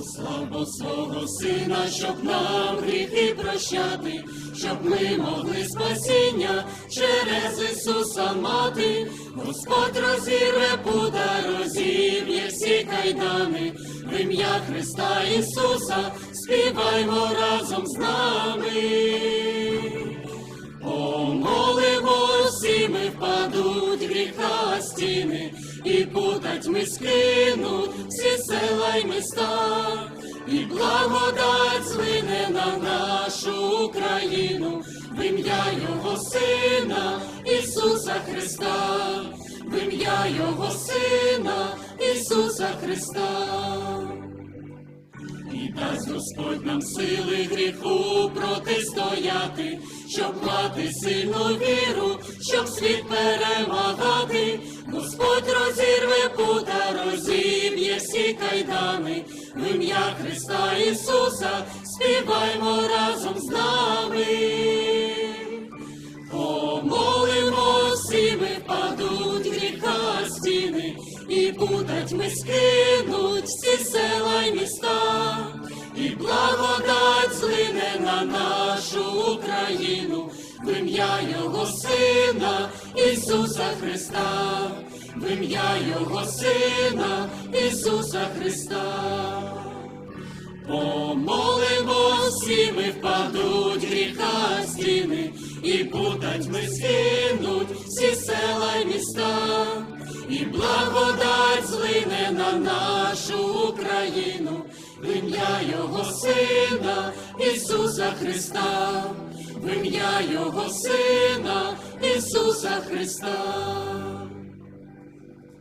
Бог свого сина, щоб нам гріхи прощати, щоб ми могли спасіння через Ісуса мати. Господь розірве пута, розіб'є всі кайдани, в ім'я Христа Ісуса співаймо разом з нами. Помолимось, і ми впадуть гріха стіни, і путать ми скинуть всі села й міста, і благодать злине на нашу Україну, в ім'я Його Сина, Ісуса Христа, в ім'я Його Сина, Ісуса Христа. І дасть Господь нам сили гріху протистояти, щоб мати сильну віру, щоб світ перемагати. Господь розірве пута, розіб'є всі кайдани, в ім'я Христа Ісуса співаймо разом з нами. Помолимось, і ми впадуть в гріха стіни, і путать ми скинуть всі села й міста, і благодать злине на нашу Україну, в ім'я Його Сина, Ісуса Христа, в ім'я Його Сина, Ісуса Христа. Помолимось, і ми впадуть гріха стіни, і путать ми скинуть всі села й міста, і благодать злине на нашу Україну, в ім'я Його Сина, Ісуса Христа, в ім'я Його Сина, Ісуса Христа.